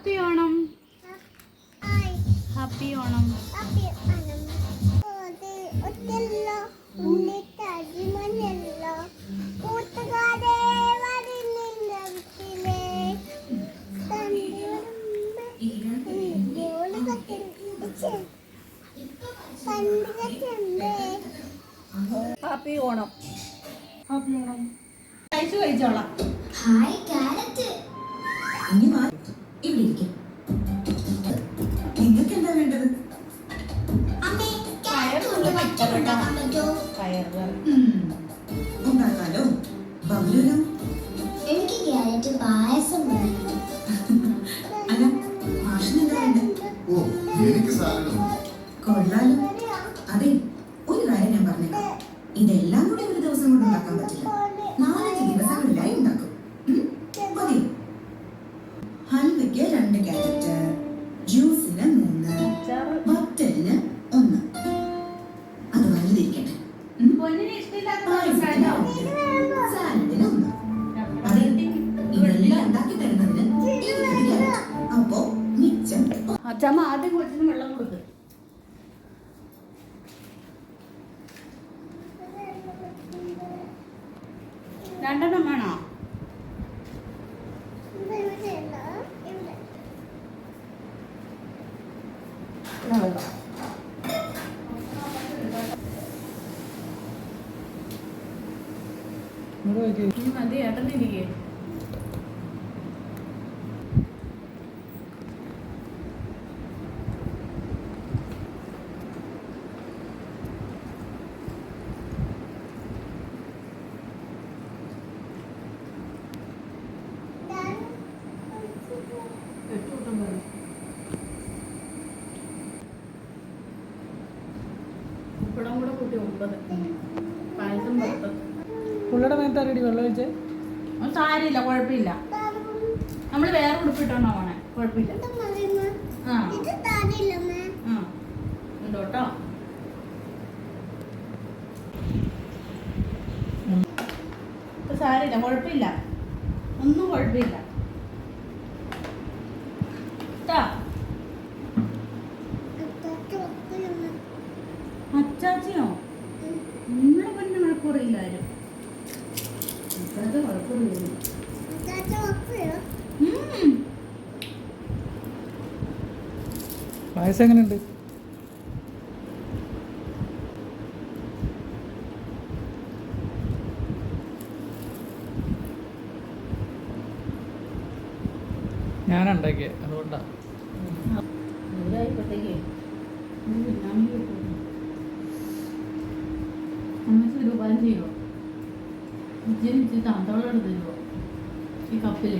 Happy Onam. Happy Onam. Happy Onam. Happy Onam. കഴിച്ചു കഴിച്ചോളാം. Hi carrot ഇനി പച്ചടി പറ്റുമോ പയറുകറി ഉണ്ടാക്കാലോ അച്ഛമ്മ ആദ്യം കൊച്ചിന് വെള്ളം കൊടുക്ക്. രണ്ടെണ്ണം വേണോ? ഇനി ഉപ്പടം കൂടെ കൂട്ടി ഒമ്പത്. പായസം പത്ത്. പുള്ളിയുടെ മേത്താരടി വെള്ളം ഒഴിച്ചേ? സാരിയില്ല കുഴപ്പമില്ല. നമ്മൾ വേറെ ഉടുപ്പിട്ടോണ്ടോ പോണേ? കുഴപ്പമില്ല. ആ. ആ. ഉണ്ടോട്ടോ? ഇപ്പൊ സാരമില്ല കുഴപ്പമില്ല. ഒന്നും കുഴപ്പമില്ല. ട്ടാ. മഴക്കൂറിയില്ല ആരും ഇപ്പോഴത്തെ കുഴപ്പമില്ല. പായസം എങ്ങനെയുണ്ട്? ഉണ്ടാക്കിയ ഒരു ചെയ്യുമോ എടുത്ത് തരുമോ ഈ കപ്പിൽ.